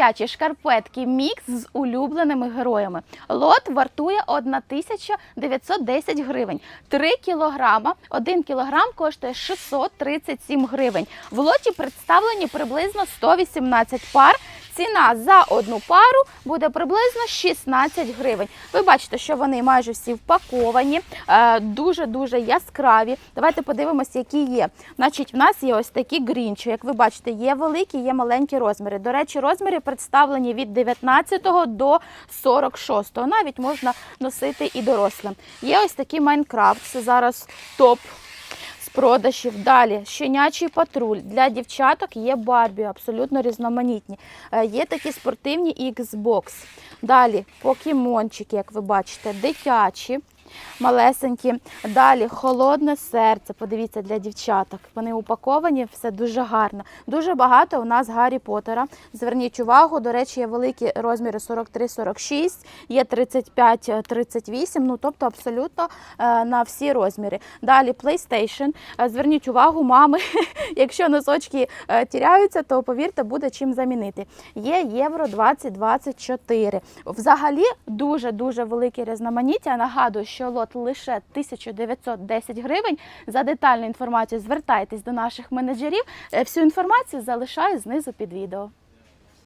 дитячі шкарпетки мікс з улюбленими героями. Лот вартує 1910 гривень. 3 кілограма, 1 кілограм коштує 637 гривень. В лоті представлені приблизно 118 пар. Ціна за одну пару буде приблизно 16 гривень. Ви бачите, що вони майже всі впаковані, е, дуже-дуже яскраві. Давайте подивимося, які є. Значить, в нас є ось такі грінчі. Як ви бачите, є великі, є маленькі розміри. До речі, розміри представлені від 19 до 46. Навіть можна носити і дорослим. Є ось такий Майнкрафт. Це зараз топ продажів. Далі щенячий патруль. Для дівчаток є Барбі, абсолютно різноманітні. Е, Є такі спортивні Xbox. Далі покемончики, як ви бачите, дитячі. Малесенькі. Далі холодне серце. Подивіться для дівчаток. Вони упаковані, все дуже гарно. Дуже багато у нас Гаррі Поттера. Зверніть увагу, до речі, є великі розміри 43-46, є 35-38, ну тобто абсолютно е, на всі розміри. Далі PlayStation. Е, Зверніть увагу, мами, якщо носочки е, тіряються, то повірте, буде чим замінити. Є Євро 2024. Взагалі дуже-дуже велике різноманіття. Нагадую, що лот лише 1910 гривень. За детальну інформацію звертайтесь до наших менеджерів. Е, Всю інформацію залишаю знизу під відео.